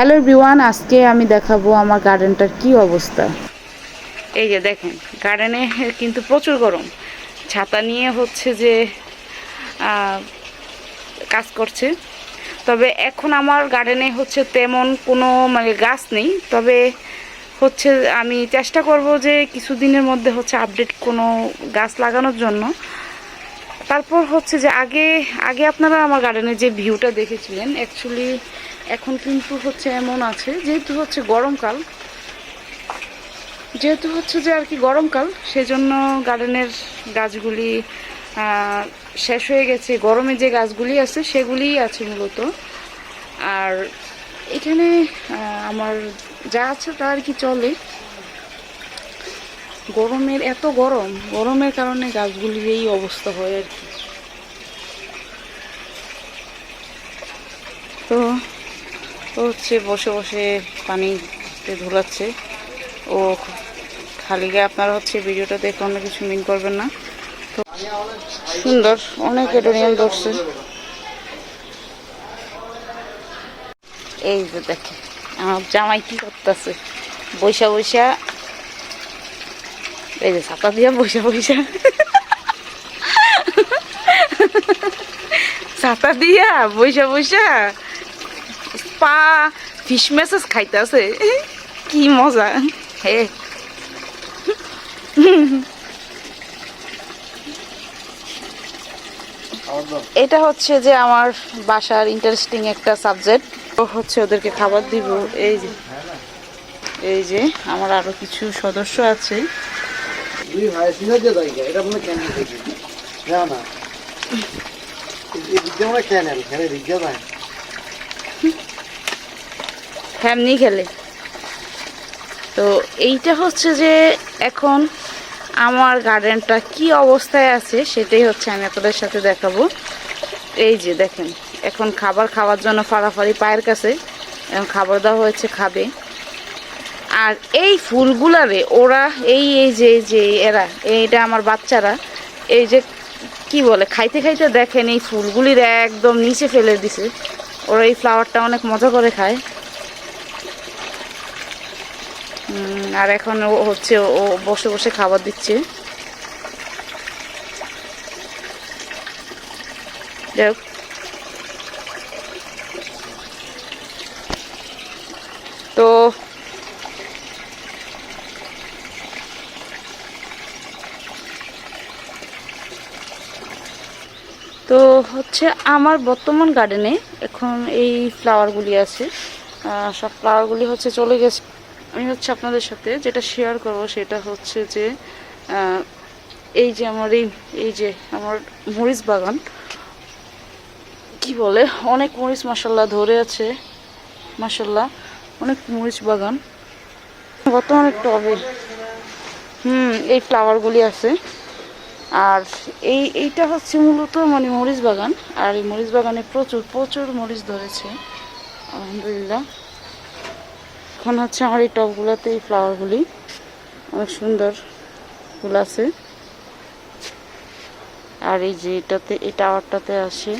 Hello everyone, আজকে আমি দেখাবো আমার গার্ডেনটার কি অবস্থা। এই যে দেখেন, গার্ডেনে কিন্তু প্রচুর গরম। ছাতা নিয়ে হচ্ছে যে কাজ করছে। তবে এখন আমার গার্ডেনে হচ্ছে তেমন কোনো মানে গাছ নেই। তবে হচ্ছে আমি চেষ্টা করব যে কিছুদিনের মধ্যে হচ্ছে আপডেট কোনো গাছ লাগানোর জন্য। তারপর হচ্ছে যে আগে আগে আপনারা আমার গার্ডেনে যে ভিউটা দেখেছিলেন অ্যাকচুয়ালি এখন কিন্তু হচ্ছে এমন আছে, যেহেতু হচ্ছে গরমকাল, যেহেতু হচ্ছে যে আর কি গরমকাল, সেজন্য গার্ডেনের গাছগুলি শেষ হয়ে গেছে। গরমে যে গাছগুলি আছে, সেগুলিই আছে মূলত। আর এখানে আমার যা আছে তা আর কি চলে। গরমের এত গরম, গরমের কারণে গাছগুলির এই অবস্থা হয় আর কি। তো ও হচ্ছে বসে বসে পানিতে ধুলাচ্ছে। ও খালি গায়ে আপনারা হচ্ছে ভিডিওটা দেখে অন্য কিছু মিন করবেন না। তো সুন্দর, অনেক এডোনিয়াম ধরছে। এই যে দেখে আমার জামাই কি করতেছে? বৈশা বৈশা এই যে ছাতা দিয়া বৈশা বৈশা ছাতা দিয়া বৈশা বৈশা পা ফিশ মেসেজ খাইতেছে। কি মজা। হে। এটা হচ্ছে যে আমার বাসার ইন্টারেস্টিং একটা সাবজেক্ট ও হচ্ছে ওদেরকে খাবার দিব। এই যে। এই যে আমার আরও কিছু সদস্য আছে। না এই দিকে মনে ক্যানেল খেলে। তো এইটা হচ্ছে যে এখন আমার গার্ডেনটা কি অবস্থায় আছে সেটাই হচ্ছে আমি আপনাদের সাথে দেখাবো। এই যে দেখেন, এখন খাবার খাওয়ার জন্য ফাড়াফাড়ি পায়ের কাছে খাবার দেওয়া হয়েছে, খাবে। আর এই ফুলগুলারে ওরা এই এই যে যে, এরা, এইটা আমার বাচ্চারা, এই যে কি বলে, খাইতে খাইতে দেখেন এই ফুলগুলির একদম নিচে ফেলে দিছে। ওরা এই ফ্লাওয়ারটা অনেক মজা করে খায়। আর এখন ও হচ্ছে, ও বসে বসে খাবার দিচ্ছে। যাই। তো তো হচ্ছে আমার বর্তমান গার্ডেনে এখন এই ফ্লাওয়ারগুলি আছে। সব ফ্লাওয়ারগুলি হচ্ছে চলে গেছে। আমি হচ্ছে আপনাদের সাথে যেটা শেয়ার করব সেটা হচ্ছে যে এই যে আমার এই এই যে আমার মরিচ বাগান, কি বলে? অনেক মরিচ মাসাল্লাহ ধরে আছে মাসাল্লাহ অনেক মরিচ বাগান। বর্তমানে টবে হুম, এই ফ্লাওয়ারগুলি আছে। আর এই, এইটা হচ্ছে মূলত মানে মরিচ বাগান। আর এই মরিচ বাগানে প্রচুর প্রচুর মরিচ ধরেছে। আলহামদুলিল্লাহ। এখন হচ্ছে আমার এই টবগুলোতে এই ফ্লাওয়ারগুলি অনেক সুন্দর ফুল আছে। আর এই যে এটাতে, এই টাওয়ারটাতে আসে।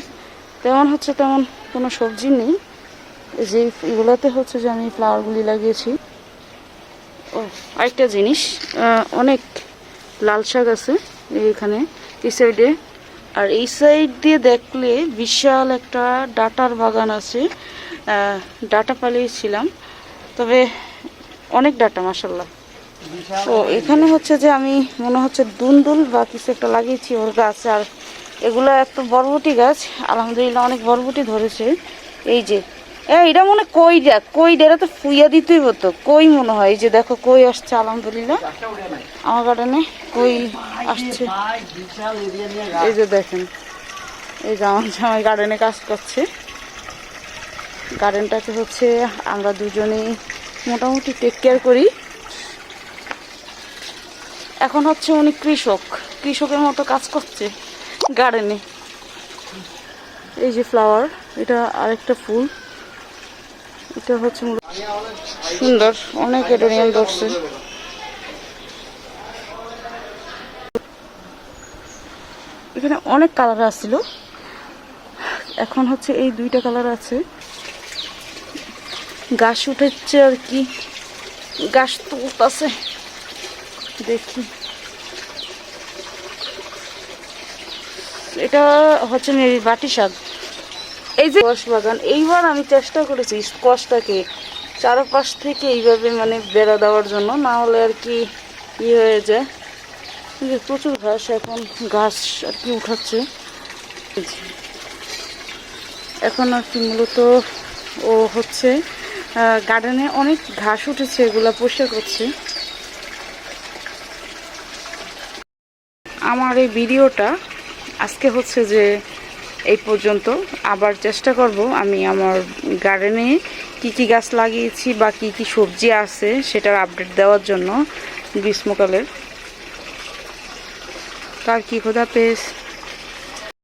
তেমন হচ্ছে তেমন কোনো সবজি নেই। যে এগুলোতে হচ্ছে যে আমি ফ্লাওয়ারগুলি লাগিয়েছি। ও, আরেকটা জিনিস অনেক লাল শাক আছে এইখানে এই সাইডে আর এই সাইড দিয়ে দেখলে বিশাল একটা ডাটার বাগান আছে। ডাটা পালিয়েছিলাম। তবে অনেক ডাটা মাসাল্লাহ তো এখানে হচ্ছে যে আমি মনে হচ্ছে দুন্দুল বা কিছু একটা লাগিয়েছি ওর গাছ আর এগুলো একটা বরবটি গাছ আলহামদুলিল্লাহ অনেক বরবটি ধরেছে। এই যে এটা মনে হয় কই যা কই এটা তো ফুইয়া দিতেই হতো। কই মনে হয়? এই যে দেখো কই আসছে আলহামদুলিল্লাহ। আমার গার্ডেনে কই আসছে। এই যে দেখেন এই যে আমার জামাই গার্ডেনে কাজ করছে। গার্ডেনটাকে হচ্ছে আমরা দুজনেই মোটামুটি টেক কেয়ার করি। এখন হচ্ছে উনি কৃষক। কৃষকের মতো কাজ করছে গার্ডেনে এই যে ফ্লাওয়ার এটা আরেকটা ফুল। এটা হচ্ছে সুন্দর, অনেক এডোনিয়াম ধরছে। এখানে অনেক কালার আসছিল। এখন হচ্ছে এই দুইটা কালার আছে। গাছ উঠেছে আর কি। গাছ তুলতেছে। দেখি। এটা হচ্ছে বাটি শাক। এই যে স্কোয়াশ বাগান। এইবার আমি চেষ্টা করেছি স্কোয়াশটাকে চারপাশ থেকে এইভাবে মানে বেড়া দেওয়ার জন্য না হলে আর কি ই হয়ে যায়। প্রচুর ঘাস এখন ঘাস আর কি উঠাচ্ছে। এখন আর কি মূলত ও হচ্ছে গার্ডেনে অনেক ঘাস উঠেছে, এগুলো পরিষ্কার করছে। আমার এই ভিডিওটা আজকে হচ্ছে যে এই পর্যন্ত। আবার চেষ্টা করব আমি আমার গার্ডেনে কি কি গাছ লাগিয়েছি বা কি কি সবজি আছে সেটার আপডেট দেওয়ার জন্য গ্রীষ্মকালের। কার কি খোদা পেস